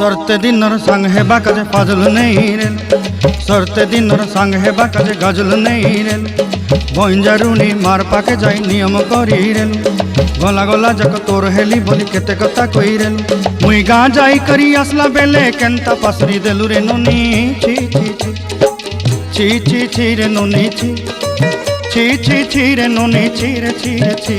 সরতে দিনর সঙ্গ হেবা কাজে ফাজল নেই রেল সরতে দিনর সঙ্গ হেবা কাজে গজল নেই রেল ভঞ্জারুনি মার পাকে যাই নিয়ম করি রেল গলা গলা যাক তোর হেলি বলি কেতে কথা কই রেল মুই গাঁ যাই করি আসলা বেলে কেনতা পাসরি দেলু রে ননি। ছি ছি ছি ছি ছি রে ননি, ছি। ছি ছি ছি রে ননি ছি রে ছি রে, ছি।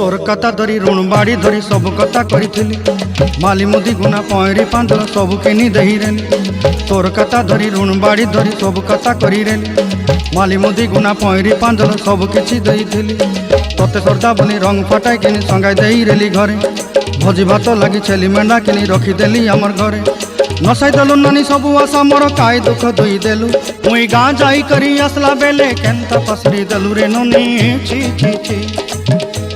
তোর কথা ধরি ঋণ বাড়ি ধরি সব কথা করিছিলি মালি মুদি গুনা পয়রি পাঁদর সব কিনি দেহি দেহিরেনি তোর কথা ধরি ঋণ বাড়ি ধরি সব কথা করি করিরেনি মালি মুদি গুনা পয়রি পাঁদর সব কিছু দেইছিলি তোতে সর্দা বলি রং ফাটাই কিনি সঙ্গাই দেই রেলি ঘরে ভোজি ভাত লাগি ছেলি মেন্ডা কিনি রখি দেলি আমার ঘরে নসাই দেলু নানি সব আশা মোর কাই দুঃখ দুই দেলু মুই গাঁ যাই করি আসলা বেলে কেন্তা পসরি দেলু রে নুনি ছি ছি ছি